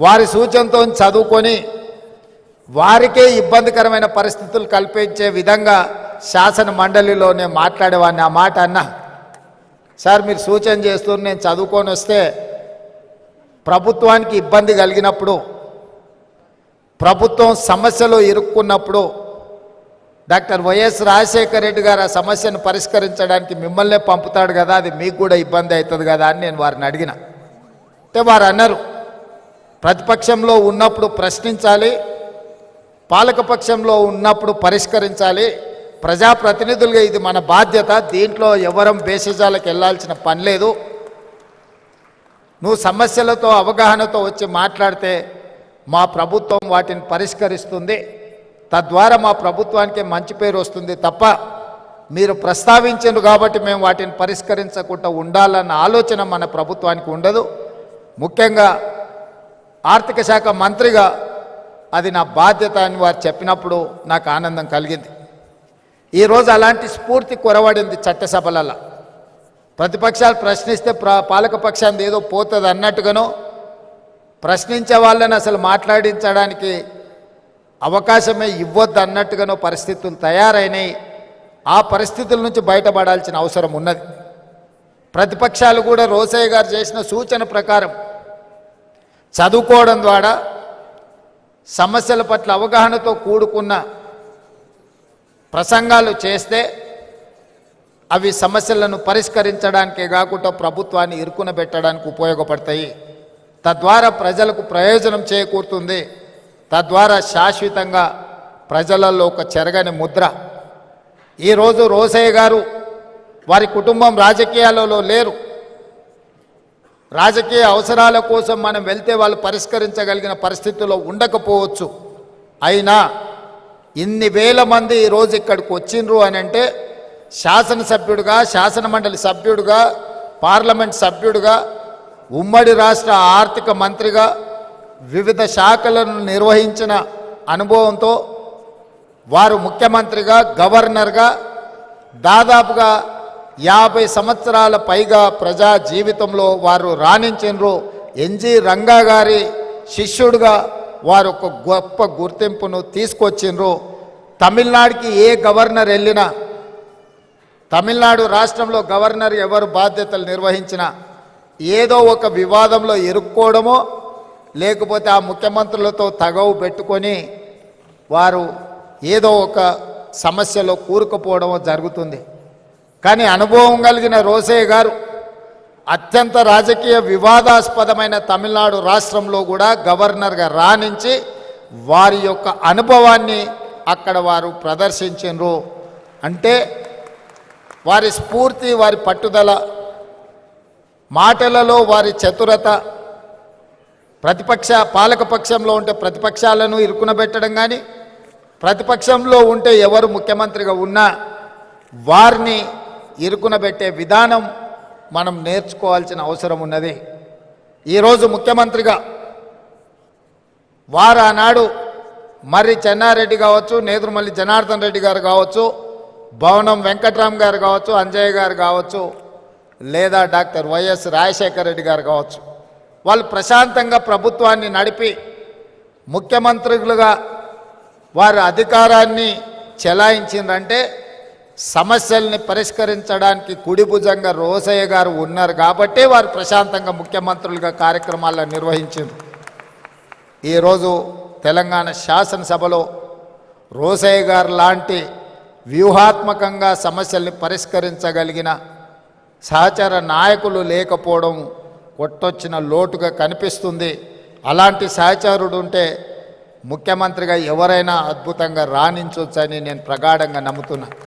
వారి సూచనతో చదువుకొని వారికే ఇబ్బందికరమైన పరిస్థితులు కల్పించే విధంగా శాసన మండలిలో నేను మాట్లాడేవాడిని. ఆ మాట అన్నా సార్ మీరు సూచన చేస్తూ నేను చదువుకొని వస్తే ప్రభుత్వానికి ఇబ్బంది కలిగినప్పుడు ప్రభుత్వం సమస్యలో ఇరుక్కున్నప్పుడు doctor Y S Rajasekhara Reddy గారు ఆ సమస్యను పరిష్కరించడానికి మిమ్మల్నే పంపుతాడు కదా అది మీకు కూడా ఇబ్బంది అవుతుంది కదా అని నేను వారిని అడిగిన. అంటే వారు అన్నారు ప్రతిపక్షంలో ఉన్నప్పుడు ప్రశ్నించాలి పాలకపక్షంలో ఉన్నప్పుడు పరిష్కరించాలి. ప్రజాప్రతినిధులుగా ఇది మన బాధ్యత దీంట్లో ఎవరం భేషజాలకు వెళ్ళాల్సిన పని లేదు. నువ్వు సమస్యలతో అవగాహనతో వచ్చి మాట్లాడితే మా ప్రభుత్వం వాటిని పరిష్కరిస్తుంది. తద్వారా మా ప్రభుత్వానికి మంచి పేరు వస్తుంది తప్ప మీరు ప్రస్తావించారు కాబట్టి మేము వాటిని పరిష్కరించకుండా ఉండాలన్న ఆలోచన మన ప్రభుత్వానికి ఉండదు. ముఖ్యంగా ఆర్థిక శాఖ మంత్రిగా అది నా బాధ్యత అని వారు చెప్పినప్పుడు నాకు ఆనందం కలిగింది. ఈరోజు అలాంటి స్ఫూర్తి కొరవడింది చట్టసభలలో ప్రతిపక్షాలు ప్రశ్నిస్తే ప్ర పాలకపక్షాన్ని ఏదో పోతుంది అన్నట్టుగానో ప్రశ్నించే వాళ్ళని అసలు మాట్లాడించడానికి అవకాశమే ఇవ్వద్దు అన్నట్టుగానో పరిస్థితులు తయారైనాయి. ఆ పరిస్థితుల నుంచి బయటపడాల్సిన అవసరం ఉన్నది. ప్రతిపక్షాలు కూడా రోసయ్య గారు చేసిన సూచన ప్రకారం చదువుకోవడం ద్వారా సమస్యల పట్ల అవగాహనతో కూడుకున్న ప్రసంగాలు చేస్తే అవి సమస్యలను పరిష్కరించడానికే కాకుండా ప్రభుత్వాన్ని ఇరుకున పెట్టడానికి ఉపయోగపడతాయి. తద్వారా ప్రజలకు ప్రయోజనం చేకూరుతుంది. తద్వారా శాశ్వతంగా ప్రజలలో ఒక చెరగని ముద్ర. ఈరోజు రోసయ్య గారు వారి కుటుంబం రాజకీయాలలో లేరు. రాజకీయ అవసరాల కోసం మనం వెళ్తే వాళ్ళు పరిష్కరించగలిగిన పరిస్థితుల్లో ఉండకపోవచ్చు. అయినా ఇన్ని వేల మంది ఈరోజు ఇక్కడికి వచ్చిండ్రు అని అంటే శాసనసభ్యుడిగా శాసన మండలి సభ్యుడిగా పార్లమెంట్ సభ్యుడిగా ఉమ్మడి రాష్ట్ర ఆర్థిక మంత్రిగా వివిధ శాఖలను నిర్వహించిన అనుభవంతో వారు ముఖ్యమంత్రిగా గవర్నర్గా దాదాపుగా యాభై సంవత్సరాల పైగా ప్రజా జీవితంలో వారు రాణించినరు. ఎన్జి రంగా గారి శిష్యుడిగా వారు ఒక గొప్ప గుర్తింపును తీసుకొచ్చిండ్రు. తమిళనాడుకి ఏ గవర్నర్ వెళ్ళినా తమిళనాడు రాష్ట్రంలో గవర్నర్ ఎవరు బాధ్యతలు నిర్వహించినా ఏదో ఒక వివాదంలో ఇరుక్కోవడమో లేకపోతే ఆ ముఖ్యమంత్రులతో తగవు పెట్టుకొని వారు ఏదో ఒక సమస్యలో కూరుకుపోవడమో జరుగుతుంది. కానీ అనుభవం కలిగిన రోసయ్య గారు అత్యంత రాజకీయ వివాదాస్పదమైన తమిళనాడు రాష్ట్రంలో కూడా గవర్నర్గా రాణించి వారి యొక్క అనుభవాన్ని అక్కడ వారు ప్రదర్శించారు అంటే వారి స్ఫూర్తి వారి పట్టుదల మాటలలో వారి చతురత ప్రతిపక్ష పాలకపక్షంలో ఉంటే ప్రతిపక్షాలను ఇరుకునబెట్టడం కానీ ప్రతిపక్షంలో ఉంటే ఎవరు ముఖ్యమంత్రిగా ఉన్నా వారిని ఇరుకునబెట్టే విధానం మనం నేర్చుకోవాల్సిన అవసరం ఉన్నది. ఈరోజు ముఖ్యమంత్రిగా వారు ఆనాడు మర్రి చెన్నారెడ్డి కావచ్చు నేదురుమల్లి జనార్దన్ రెడ్డి గారు కావచ్చు భవనం వెంకట్రామ్ గారు కావచ్చు అంజయ్ గారు కావచ్చు లేదా డాక్టర్ వైఎస్ రాజశేఖర రెడ్డి గారు కావచ్చు. వాళ్ళు ప్రశాంతంగా ప్రభుత్వాన్ని నడిపి ముఖ్యమంత్రులుగా వారి అధికారాన్ని చెలాయించిందంటే సమస్యల్ని పరిష్కరించడానికి కుడి భుజంగా రోసయ్య గారు ఉన్నారు కాబట్టే వారు ప్రశాంతంగా ముఖ్యమంత్రులుగా కార్యక్రమాలను నిర్వహించారు. ఈరోజు తెలంగాణ శాసనసభలో రోసయ్య గారు లాంటి వ్యూహాత్మకంగా సమస్యల్ని పరిష్కరించగలిగిన సహచర నాయకులు లేకపోవడం కొట్టొచ్చిన లోటుగా కనిపిస్తుంది. అలాంటి సహచరుడు ఉంటే ముఖ్యమంత్రిగా ఎవరైనా అద్భుతంగా రాణించవచ్చని నేను ప్రగాఢంగా నమ్ముతున్నా.